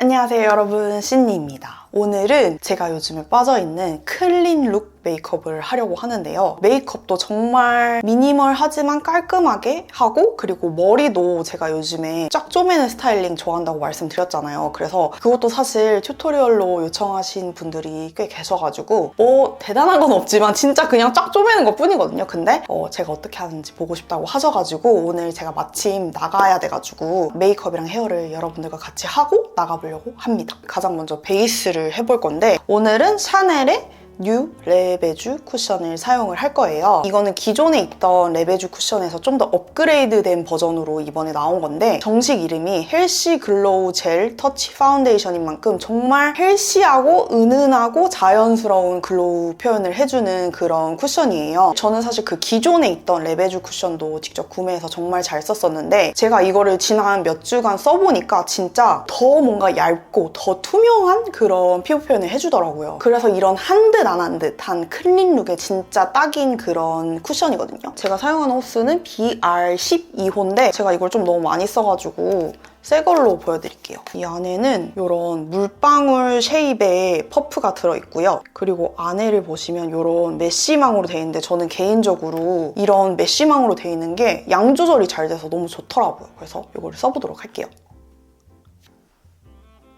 안녕하세요 여러분 신니입니다. 오늘은 제가 요즘에 빠져있는 클린 룩 메이크업을 하려고 하는데요. 메이크업도 정말 미니멀하지만 깔끔하게 하고 그리고 머리도 제가 요즘에 쫙 쪼매는 스타일링 좋아한다고 말씀드렸잖아요. 그래서 그것도 사실 튜토리얼로 요청하신 분들이 꽤 계셔가지고 뭐 대단한 건 없지만 진짜 그냥 쫙 쪼매는 것 뿐이거든요. 근데 어, 제가 어떻게 하는지 보고 싶다고 하셔가지고 오늘 제가 마침 나가야 돼가지고 메이크업이랑 헤어를 여러분들과 같이 하고 나가보려고 합니다. 가장 먼저 베이스를 해볼 건데 오늘은 샤넬의 뉴 레베주 쿠션을 사용을 할 거예요. 이거는 기존에 있던 레베주 쿠션에서 좀 더 업그레이드된 버전으로 이번에 나온 건데 정식 이름이 헬시 글로우 젤 터치 파운데이션인 만큼 정말 헬시하고 은은하고 자연스러운 글로우 표현을 해주는 그런 쿠션이에요. 저는 사실 그 기존에 있던 레베주 쿠션도 직접 구매해서 정말 잘 썼었는데 제가 이거를 지난 몇 주간 써보니까 진짜 더 뭔가 얇고 더 투명한 그런 피부 표현을 해주더라고요. 그래서 이런 한듯 안 한 듯한 클린 룩에 진짜 딱인 그런 쿠션이거든요. 제가 사용하는 호스는 BR12호인데 제가 이걸 좀 너무 많이 써가지고 새 걸로 보여드릴게요. 이 안에는 이런 물방울 쉐입의 퍼프가 들어있고요. 그리고 안에를 보시면 이런 메쉬망으로 되어 있는데 저는 개인적으로 이런 메쉬망으로 되어 있는 게 양 조절이 잘 돼서 너무 좋더라고요. 그래서 이거를 써보도록 할게요.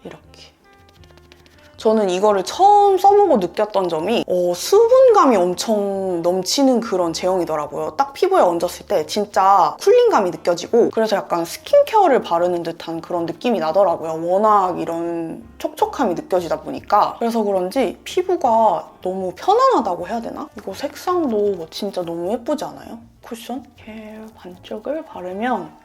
이렇게. 저는 이거를 처음 써보고 느꼈던 점이 어, 수분감이 엄청 넘치는 그런 제형이더라고요. 딱 피부에 얹었을 때 진짜 쿨링감이 느껴지고 그래서 약간 스킨케어를 바르는 듯한 그런 느낌이 나더라고요. 워낙 이런 촉촉함이 느껴지다 보니까 그래서 그런지 피부가 너무 편안하다고 해야 되나? 이거 색상도 진짜 너무 예쁘지 않아요? 쿠션? 이렇게 반쪽을 바르면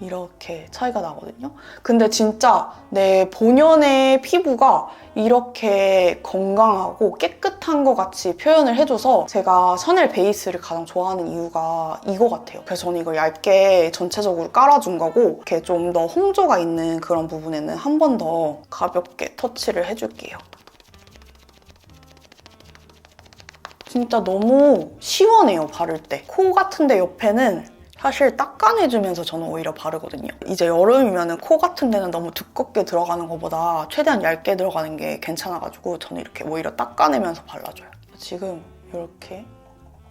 이렇게 차이가 나거든요. 근데 진짜 내 본연의 피부가 이렇게 건강하고 깨끗한 것 같이 표현을 해줘서 제가 샤넬 베이스를 가장 좋아하는 이유가 이거 같아요. 그래서 저는 이걸 얇게 전체적으로 깔아준 거고 이렇게 좀 더 홍조가 있는 그런 부분에는 한 번 더 가볍게 터치를 해줄게요. 진짜 너무 시원해요, 바를 때. 코 같은데 옆에는 사실 닦아내주면서 저는 오히려 바르거든요. 이제 여름이면 코 같은 데는 너무 두껍게 들어가는 것보다 최대한 얇게 들어가는 게 괜찮아가지고 저는 이렇게 오히려 닦아내면서 발라줘요. 지금 이렇게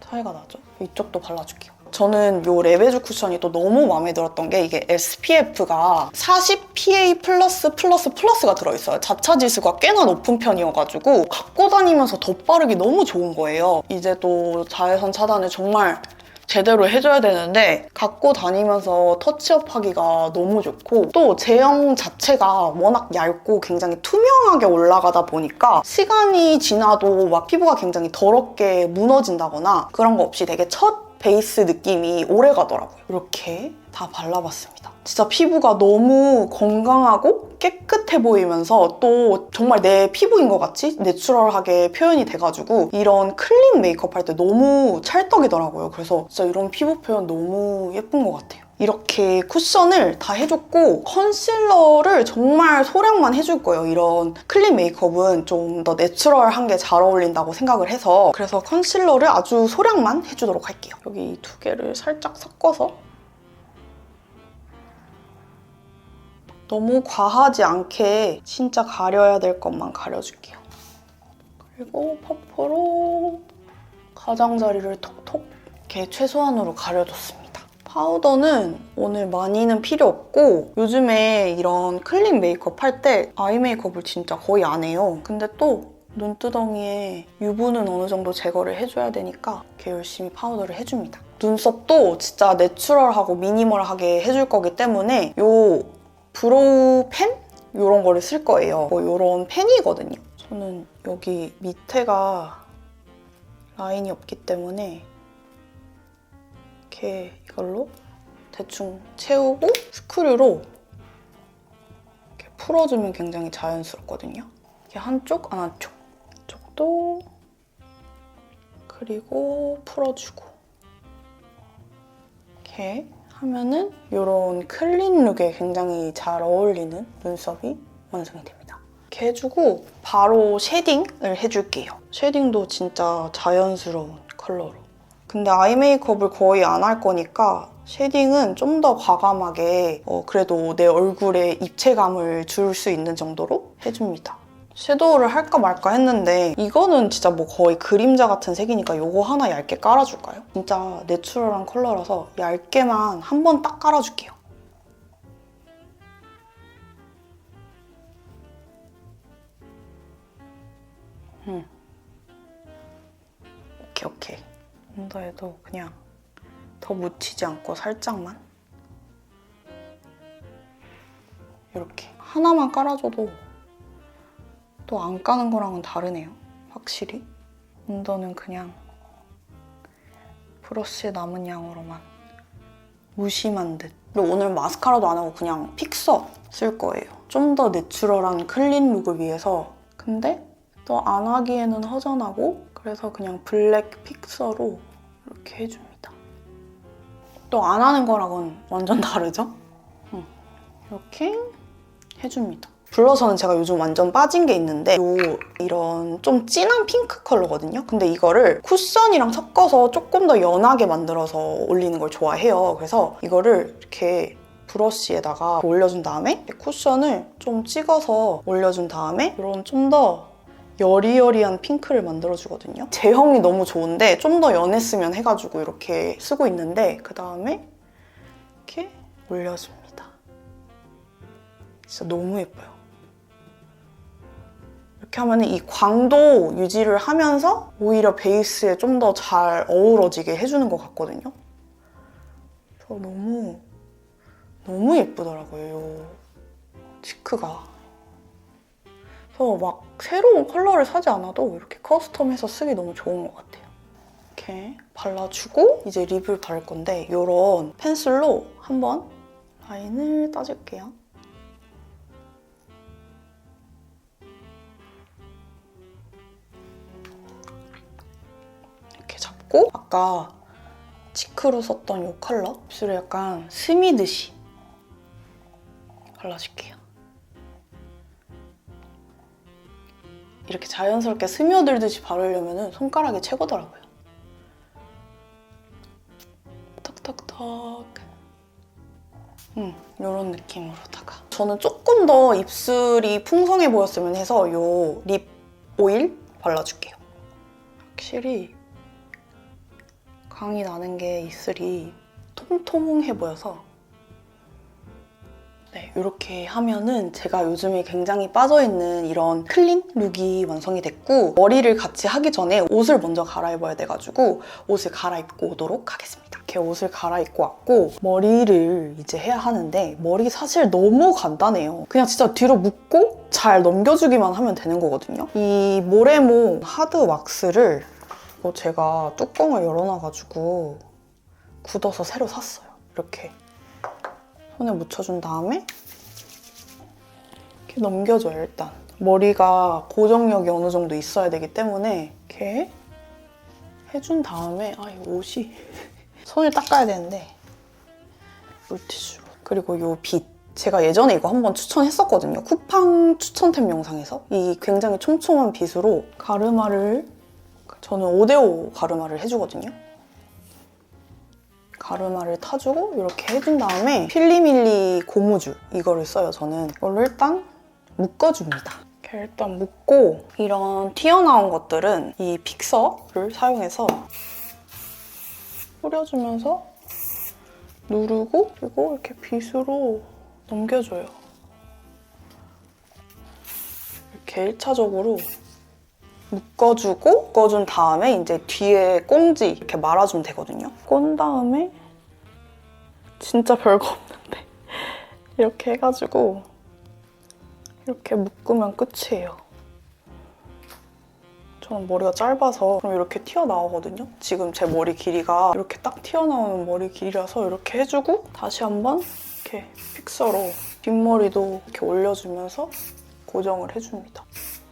차이가 나죠? 이쪽도 발라줄게요. 저는 이 레베주 쿠션이 또 너무 마음에 들었던 게 이게 SPF가 40 PA 플러스 플러스 플러스가 들어있어요. 자차 지수가 꽤나 높은 편이어가지고 갖고 다니면서 덧바르기 너무 좋은 거예요. 이제 또 자외선 차단을 정말 제대로 해줘야 되는데 갖고 다니면서 터치업 하기가 너무 좋고 또 제형 자체가 워낙 얇고 굉장히 투명하게 올라가다 보니까 시간이 지나도 막 피부가 굉장히 더럽게 무너진다거나 그런 거 없이 되게 첫 베이스 느낌이 오래 가더라고요. 이렇게 다 발라봤습니다. 진짜 피부가 너무 건강하고 깨끗해 보이면서 또 정말 내 피부인 것 같이 내추럴하게 표현이 돼가지고 이런 클린 메이크업 할 때 너무 찰떡이더라고요. 그래서 진짜 이런 피부 표현 너무 예쁜 것 같아요. 이렇게 쿠션을 다 해줬고 컨실러를 정말 소량만 해줄 거예요. 이런 클린 메이크업은 좀 더 내추럴한 게 잘 어울린다고 생각을 해서 그래서 컨실러를 아주 소량만 해주도록 할게요. 여기 이두 개를 살짝 섞어서 너무 과하지 않게 진짜 가려야 될 것만 가려줄게요. 그리고 퍼프로 가장자리를 톡톡 이렇게 최소한으로 가려줬습니다. 파우더는 오늘 많이는 필요 없고 요즘에 이런 클린 메이크업 할 때 아이 메이크업을 진짜 거의 안 해요. 근데 또 눈두덩이에 유분은 어느 정도 제거를 해줘야 되니까 이렇게 열심히 파우더를 해줍니다. 눈썹도 진짜 내추럴하고 미니멀하게 해줄 거기 때문에 요 브로우 펜? 이런 거를 쓸 거예요. 뭐 이런 펜이거든요. 저는 여기 밑에가 라인이 없기 때문에 이렇게 이걸로 대충 채우고 스크류로 이렇게 풀어주면 굉장히 자연스럽거든요. 이렇게 한쪽, 안 한쪽. 이쪽도 그리고 풀어주고 이렇게 하면은 이런 클린 룩에 굉장히 잘 어울리는 눈썹이 완성이 됩니다. 이렇게 해주고 바로 쉐딩을 해줄게요. 쉐딩도 진짜 자연스러운 컬러로. 근데 아이 메이크업을 거의 안 할 거니까 쉐딩은 좀 더 과감하게 어, 그래도 내 얼굴에 입체감을 줄 수 있는 정도로 해줍니다. 섀도우를 할까 말까 했는데 이거는 진짜 뭐 거의 그림자 같은 색이니까 이거 하나 얇게 깔아줄까요? 진짜 내추럴한 컬러라서 얇게만 한 번 딱 깔아줄게요. 음. 오케이 오케이. 언더에도 그냥 더 묻히지 않고 살짝만? 이렇게 하나만 깔아줘도 또 안 까는 거랑은 다르네요 확실히. 언더는 그냥 브러쉬 남은 양으로만 무심한 듯. 그리고 오늘 마스카라도 안 하고 그냥 픽서 쓸 거예요. 좀 더 내추럴한 클린 룩을 위해서. 근데 또 안 하기에는 허전하고 그래서 그냥 블랙 픽서로 이렇게 해줍니다 또 안 하는 거랑은 완전 다르죠? 응. 이렇게 해줍니다. 블러셔는 제가 요즘 완전 빠진 게 있는데 요 이런 좀 진한 핑크 컬러거든요. 근데 이거를 쿠션이랑 섞어서 조금 더 연하게 만들어서 올리는 걸 좋아해요. 그래서 이거를 이렇게 브러쉬에다가 올려준 다음에 쿠션을 좀 찍어서 올려준 다음에 이런 좀 더 여리여리한 핑크를 만들어주거든요. 제형이 너무 좋은데 좀 더 연했으면 해가지고 이렇게 쓰고 있는데 그 다음에 이렇게 올려줍니다. 진짜 너무 예뻐요. 이렇게 하면 이 광도 유지를 하면서 오히려 베이스에 좀 더 잘 어우러지게 해주는 것 같거든요. 저 너무 너무 예쁘더라고요. 이 치크가. 그래서 막 새로운 컬러를 사지 않아도 이렇게 커스텀해서 쓰기 너무 좋은 것 같아요. 이렇게 발라주고 이제 립을 바를 건데 이런 펜슬로 한번 라인을 따줄게요. 이렇게 잡고 아까 치크로 썼던 이 컬러 입술에 약간 스미듯이 발라줄게요. 이렇게 자연스럽게 스며들듯이 바르려면 손가락이 최고더라고요. 턱턱턱. 음, 이런 느낌으로다가. 저는 조금 더 입술이 풍성해 보였으면 해서 이립 오일 발라줄게요. 확실히 광이 나는 게 입술이 통통해 보여서 네, 이렇게 하면은 제가 요즘에 굉장히 빠져있는 이런 클린 룩이 완성이 됐고 머리를 같이 하기 전에 옷을 먼저 갈아입어야 돼가지고 옷을 갈아입고 오도록 하겠습니다. 이렇게 옷을 갈아입고 왔고 머리를 이제 해야 하는데 머리 사실 너무 간단해요. 그냥 진짜 뒤로 묶고 잘 넘겨주기만 하면 되는 거거든요. 이 모레모 하드 왁스를 이거 제가 뚜껑을 열어놔가지고 굳어서 새로 샀어요. 이렇게 손에 묻혀준 다음에 이렇게 넘겨줘요 일단. 머리가 고정력이 어느 정도 있어야 되기 때문에 이렇게 해준 다음에 아 이 옷이 손을 닦아야 되는데 물티슈로. 그리고 이 빛. 제가 예전에 이거 한번 추천했었거든요. 쿠팡 추천템 영상에서. 이 굉장히 촘촘한 빗으로 가르마를 저는 5대5 가르마를 해주거든요 가르마를 타주고 이렇게 해준 다음에 필리밀리 고무줄 이거를 써요 저는. 이걸로 일단 묶어줍니다. 일단 묶고 이런 튀어나온 것들은 이 픽서를 사용해서 뿌려주면서 누르고 그리고 이렇게 빗으로 넘겨줘요. 이렇게 1차적으로 묶어주고 묶어준 다음에 이제 뒤에 꽁지 이렇게 말아주면 되거든요. 꼰 다음에 진짜 별거 없는데 이렇게 해가지고 이렇게 묶으면 끝이에요. 저는 머리가 짧아서 그럼 이렇게 튀어나오거든요. 지금 제 머리 길이가 이렇게 딱 튀어나오는 머리 길이라서 이렇게 해주고 다시 한번 이렇게 픽서로 뒷머리도 이렇게 올려주면서 고정을 해줍니다.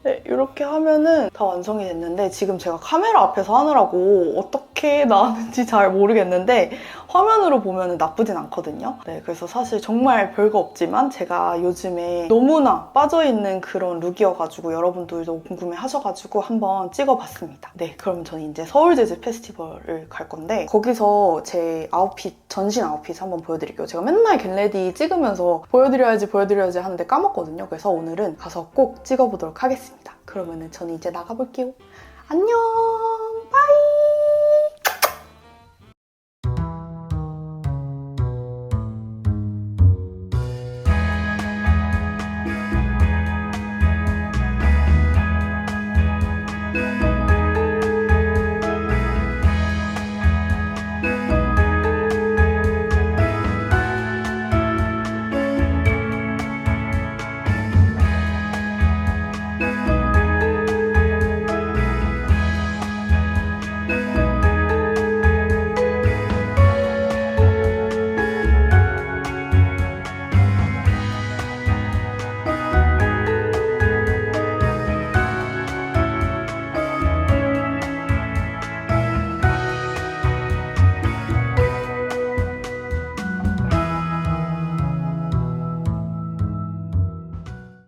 네, 이렇게 하면은 다 완성이 됐는데 지금 제가 카메라 앞에서 하느라고 어떻게 어떻게 나왔는지 잘 모르겠는데 화면으로 보면 나쁘진 않거든요. 네, 그래서 사실 정말 별거 없지만 제가 요즘에 너무나 빠져있는 그런 룩이어가지고 여러분들도 궁금해 하셔가지고 한번 찍어봤습니다. 네, 그럼 저는 이제 서울 재즈 페스티벌을 갈 건데 거기서 제 아웃핏, 전신 아웃핏 한번 보여드릴게요. 제가 맨날 겟레디 찍으면서 보여드려야지 보여드려야지 하는데 까먹거든요. 그래서 오늘은 가서 꼭 찍어보도록 하겠습니다. 그러면은 저는 이제 나가볼게요. 안녕!